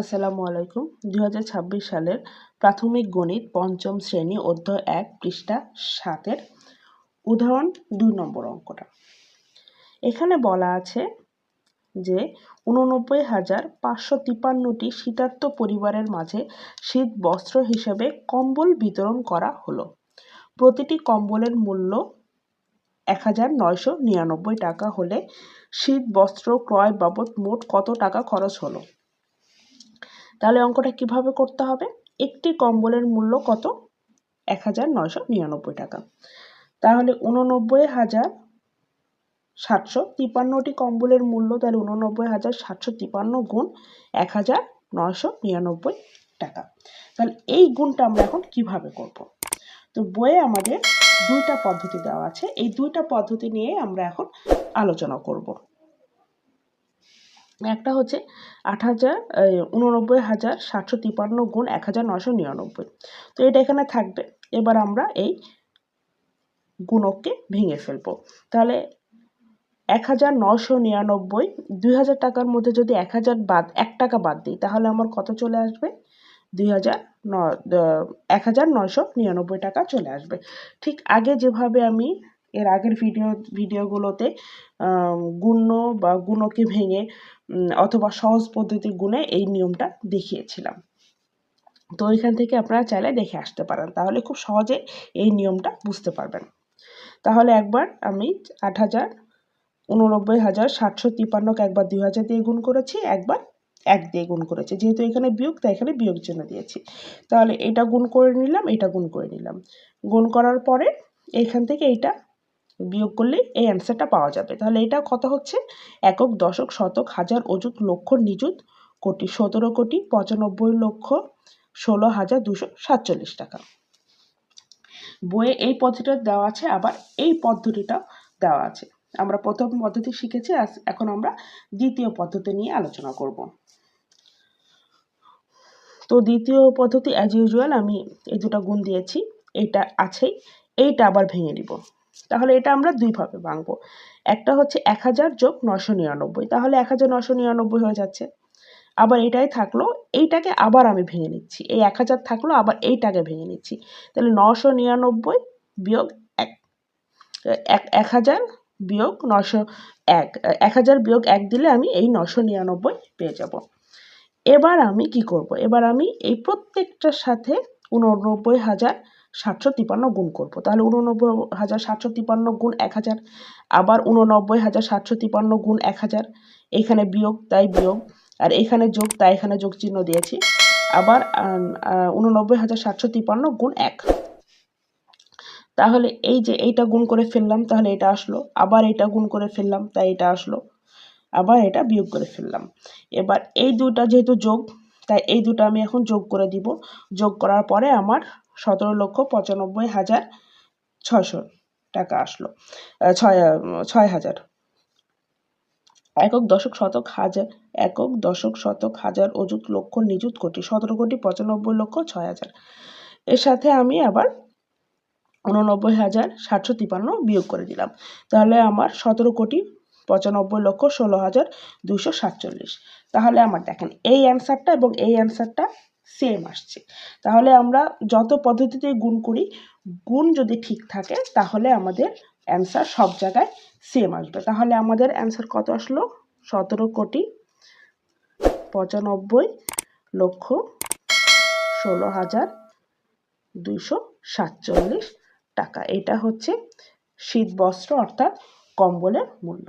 আসসালামু আলাইকুম। দু হাজার ছাব্বিশ সালের প্রাথমিক গণিত পঞ্চম শ্রেণি অধ্যায় এক পৃষ্ঠা সাতের উদাহরণ দুই নম্বর অঙ্কটা। এখানে বলা আছে যে উননব্বই হাজার পাঁচশো তিপান্নটি শীতার্থ পরিবারের মাঝে শীত বস্ত্র হিসেবে কম্বল বিতরণ করা হলো। প্রতিটি কম্বলের মূল্য এক হাজার নয়শো নিরানব্বই টাকা হলে শীত বস্ত্র ক্রয় বাবদ মোট কত টাকা খরচ হলো? তাহলে অঙ্কটা কীভাবে করতে হবে? একটি কম্বলের মূল্য কত? এক হাজার নয়শো নিরানব্বই টাকা। তাহলে উননব্বই হাজার সাতশো তিপান্নটি কম্বলের মূল্য, তাহলে উননব্বই হাজার সাতশো তিপান্ন গুণ এক হাজার নয়শো নিরানব্বই টাকা। তাহলে এই গুণটা আমরা এখন কীভাবে করব? তো বইয়ে আমাদের দুইটা পদ্ধতি দেওয়া আছে। এই দুইটা পদ্ধতি নিয়ে আমরা এখন আলোচনা করব। একটা হচ্ছে আট হাজার উননব্বই হাজার সাতশো তিপান্ন গুণ এক হাজার নশো নিরানব্বই। তো এটা এখানে থাকবে। এবার আমরা এই গুণককে ভেঙে ফেলব। তাহলে এক হাজার নশো নিরানব্বই, দুই হাজার টাকার মধ্যে যদি এক হাজার বাদ, এক টাকা বাদ দিই, তাহলে আমার কত চলে আসবে? দুই হাজার ন এক হাজার নশো নিরানব্বই টাকা চলে আসবে। ঠিক আগে যেভাবে আমি এর আগের ভিডিও ভিডিওগুলোতে গুণ্য বা গুণকে ভেঙে অথবা সহজ পদ্ধতি গুণে এই নিয়মটা দেখিয়েছিলাম। তো এখান থেকে আপনারা চাইলে দেখে আসতে পারেন। তাহলে খুব সহজে এই নিয়মটা বুঝতে পারবেন। তাহলে একবার আমি আট হাজার উননব্বই হাজার সাতশো তিপ্পান্নকে একবার দুই হাজার দিয়ে গুণ করেছি, একবার এক দিয়ে গুণ করেছি। যেহেতু এখানে বিয়োগ, তাই এখানে বিয়োগ চিহ্ন দিয়েছি। তাহলে এটা গুণ করে নিলাম, এটা গুণ করে নিলাম। গুণ করার পরে এখান থেকে এইটা বিয়োগ করলে এই অ্যান্সারটা পাওয়া যাবে। তাহলে এটা কত হচ্ছে? একক, দশক, শতক, হাজার অযুত লক্ষ, নিযুত, কোটি, সতেরো কোটি, পঁচানব্বই লক্ষ, ষোলো হাজার, দুশো সাতচল্লিশ টাকা। বইয়ে এই পদ্ধতিটা দেওয়া আছে, আবার এই পদ্ধতিটা দেওয়া আছে। আমরা প্রথম পদ্ধতি শিখেছি এখন আমরা দ্বিতীয় পদ্ধতি নিয়ে আলোচনা করব। তো দ্বিতীয় পদ্ধতি অ্যাজ ইউজুয়াল আমি এই দুটো গুণ দিয়েছি, এটা আছেই, এইটা আবার ভেঙে নিব। তাহলে এটা আমরা দুইভাবে ভাঙবো। একটা হচ্ছে এক হাজার যোগ নশো নিরানব্বই। তাহলে এক হাজার নশো নিরানব্বই হয়ে যাচ্ছে। আবার এটাই থাকল, এইটাকে আবার আমি ভেঙে নিচ্ছি। এই এক হাজার থাকল, আবার এইটাকে ভেঙে নিচ্ছি। তাহলে নশো নিরানব্বই বিয়োগ এক এক হাজার বিয়োগ নশো এক এক হাজার বিয়োগ এক দিলে আমি এই নশো নিরানব্বই পেয়ে যাব। এবার আমি কি করব? এবার আমি এই প্রত্যেকটার সাথে উননব্বই হাজার সাতশো তিপান্ন গুণ করব। তাহলে উননব্বই হাজার সাতশো তিপান্ন গুণ এক হাজার, আবার উননব্বই হাজার সাতশো তিপান্ন গুণ এক হাজার, এখানে বিয়োগ, তাই বিয়োগ, আর এখানে যোগ, তাই এখানে যোগ চিহ্ন দিয়েছি, আবার উননব্বই হাজার সাতশো তিপান্ন গুণ এক। তাহলে এই যে এইটা গুণ করে ফেললাম, তাহলে এটা আসলো, আবার এটা গুণ করে ফেললাম, তাই এটা আসলো, আবার এটা বিয়োগ করে ফেললাম। এবার এই দুটা যেহেতু যোগ, তাই এই দুটো আমি এখন যোগ করে দিব। যোগ করার পরে আমার সতেরো লক্ষ পঁচানব্বই হাজার ছয়শো টাকা আসলো। ছয় ছয় হাজার। একক দশক শতক হাজার, একক দশক শতক হাজার অযুত লক্ষ নিযুত কোটি, সতেরো কোটি পঁচানব্বই লক্ষ ছয় হাজার। এর সাথে আমি আবার উননব্বই হাজার সাতশো তিপান্ন বিয়োগ করে দিলাম। তাহলে আমার সতেরো কোটি পঁচানব্বই লক্ষ ষোলো হাজার দুশো সাতচল্লিশ। তাহলে আমার দেখেন, এই অ্যান্সারটা এবং এই অ্যান্সারটা সেম আসছে। তাহলে আমরা যত পদ্ধতিতে গুণ করি, গুণ যদি ঠিক থাকে, তাহলে আমাদের অ্যান্সার সব জায়গায় সেম আসবে। তাহলে আমাদের অ্যান্সার কত আসলো? সতেরো কোটি পঁচানব্বই লক্ষ ষোলো হাজার দুইশো সাতচল্লিশ টাকা। এটা হচ্ছে শীত বস্ত্র অর্থাৎ কম্বলের মূল্য।